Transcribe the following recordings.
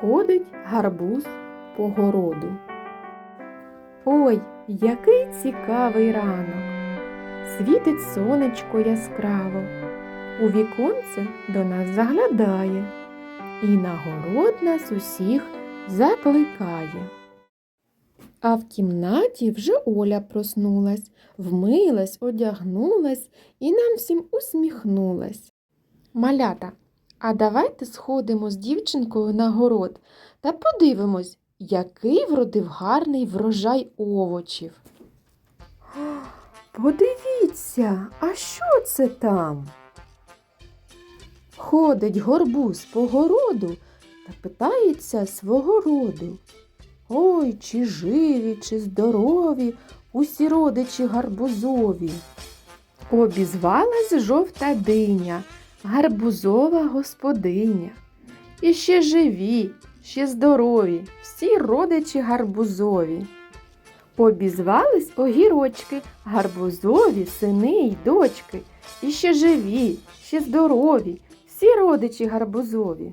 Ходить гарбуз по городу. Ой, який цікавий ранок! Світить сонечко яскраво, у віконце до нас заглядає, і на город нас усіх закликає. А в кімнаті вже Оля проснулась, вмилась, одягнулась і нам всім усміхнулась. Малята, а давайте сходимо з дівчинкою на город та подивимось, який вродив гарний врожай овочів. Подивіться, а що це там? Ходить горбуз по городу та питається свого роду. Ой, чи живі, чи здорові усі родичі гарбузові. Обізвалась жовта диня, гарбузова господиня. І ще живі, ще здорові, всі родичі гарбузові. Обізвались огірочки, гарбузові, сини й дочки. І ще живі, ще здорові, всі родичі гарбузові.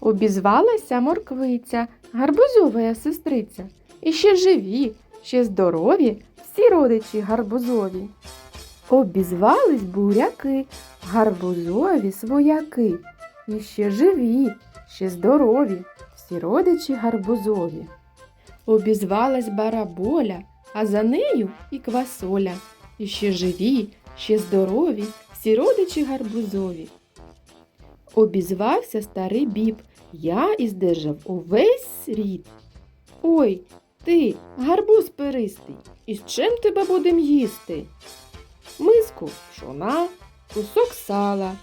Обізвалася морквиця, гарбузова сестриця. І ще живі, ще здорові, всі родичі гарбузові. Обізвались буряки, гарбузові свояки. І ще живі, ще здорові, всі родичі гарбузові. Обізвалась бараболя, а за нею і квасоля. І ще живі, ще здорові, всі родичі гарбузові. Обізвався старий біб, я іздержав увесь рід. Ой, ти, гарбуз перистий, і з чим тебе будем їсти? Миску пшона, кусок сала.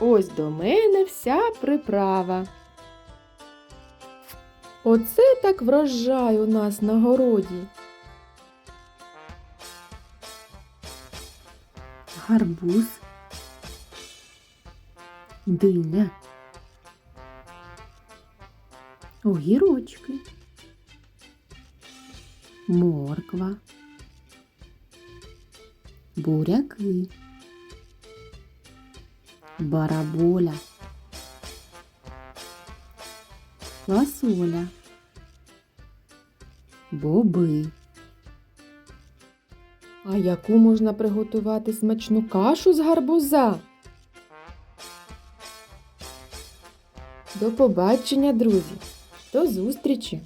Ось до мене вся приправа. Оце так врожай у нас на городі. Гарбуз, диня, огірочки, морква, буряки, бараболя, фасоля, боби. А яку можна приготувати смачну кашу з гарбуза? До побачення, друзі! До зустрічі!